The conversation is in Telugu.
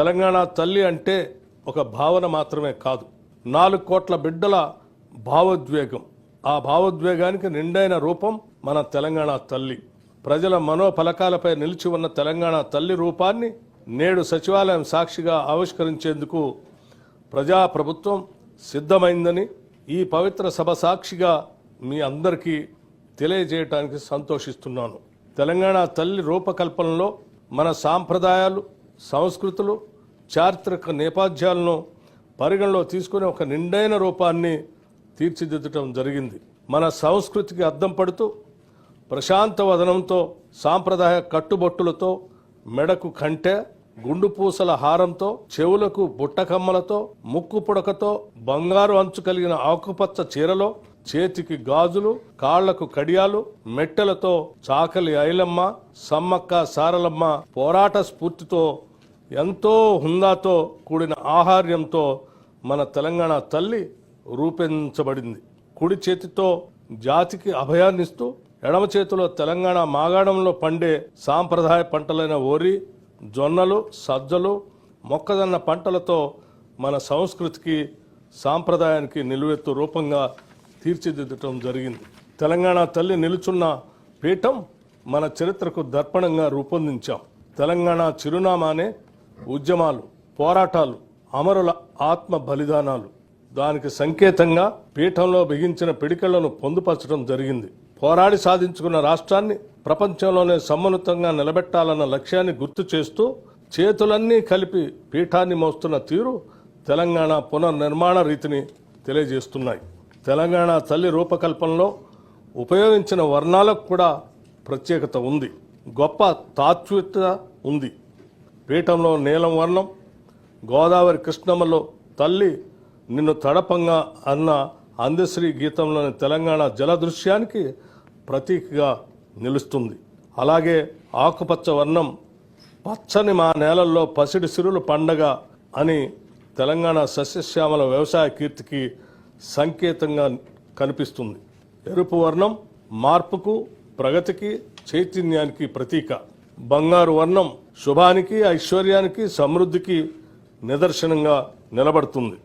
తెలంగాణ తల్లి అంటే ఒక భావన మాత్రమే కాదు. నాలుగు కోట్ల బిడ్డల భావోద్వేగం. ఆ భావోద్వేగానికి నిండైన రూపం మన తెలంగాణ తల్లి. ప్రజల మనోఫలకాలపై నిలిచి ఉన్న తెలంగాణ తల్లి రూపాన్ని నేడు సచివాలయం సాక్షిగా ఆవిష్కరించేందుకు ప్రజాప్రభుత్వం సిద్ధమైందని ఈ పవిత్ర సభ సాక్షిగా మీ అందరికీ తెలియజేయటానికి సంతోషిస్తున్నాను. తెలంగాణ తల్లి రూపకల్పనలో మన సాంప్రదాయాలు సంస్కృతులు చారిత్రక నేపథ్యాలను పరిగణలో తీసుకుని ఒక నిండైన రూపాన్ని తీర్చిదిద్దటం జరిగింది. మన సంస్కృతికి అద్దం పడుతూ ప్రశాంత వదనంతో సాంప్రదాయ కట్టుబొట్టులతో మెడకు కంటె గుండు పూసల హారంతో చెవులకు బుట్టకమ్మలతో ముక్కు పుడకతో బంగారు అంచు కలిగిన ఆకుపచ్చ చీరలో చేతికి గాజులు కాళ్ళకు కడియాలు మెట్టెలతో చాకలి ఐలమ్మ సమ్మక్క సారలమ్మ పోరాట స్ఫూర్తితో ఎంతో హుందాతో కూడిన ఆహార్యంతో మన తెలంగాణ తల్లి రూపొందించబడింది. కుడి చేతితో జాతికి అభయాన్నిస్తూ ఎడమ చేతిలో తెలంగాణ మాగాణంలో పండే సాంప్రదాయ పంటలైన వరి జొన్నలు సజ్జలు మొక్కజొన్న పంటలతో మన సంస్కృతికి సాంప్రదాయానికి నిలువెత్తు రూపంగా తీర్చిదిద్దటం జరిగింది. తెలంగాణ తల్లి నిలుచున్న పీఠం మన చరిత్రకు దర్పణంగా రూపొందించాం. తెలంగాణ చిరునామానే ఉద్యమాలు పోరాటాలు అమరుల ఆత్మ బలిదానాలు. దానికి సంకేతంగా పీఠంలో బిగించిన పిడికలను పొందుపరచడం జరిగింది. పోరాడి సాధించుకున్న రాష్ట్రాన్ని ప్రపంచంలోనే సమ్మనుతంగా నిలబెట్టాలన్న లక్ష్యాన్ని గుర్తు చేస్తూ చేతులన్నీ కలిపి పీఠాన్ని మోస్తున్న తీరు తెలంగాణ పునర్నిర్మాణ రీతిని తెలియజేస్తున్నాయి. తెలంగాణ తల్లి రూపకల్పనలో ఉపయోగించిన వర్ణాలకు కూడా ప్రత్యేకత ఉంది. గొప్ప తాత్వికత ఉంది. పీఠంలో నీలం వర్ణం గోదావరి కృష్ణమ్మలో తల్లి నిన్ను తడపంగా అన్న అందశ్రీ గీతంలోని తెలంగాణ జల దృశ్యానికి ప్రతీకగా నిలుస్తుంది. అలాగే ఆకుపచ్చ వర్ణం పచ్చని మా నేలల్లో పసిడి సిరులు పండగ అని తెలంగాణ సస్యశ్యామల వ్యవసాయ కీర్తికి సంకేతంగా కనిపిస్తుంది. ఎరుపు వర్ణం మార్పుకు ప్రగతికి చైతన్యానికి ప్రతీక. బంగారు వర్ణం శుభానికి ఐశ్వర్యానికి సమృద్ధికి నిదర్శనంగా నిలబడుతుంది.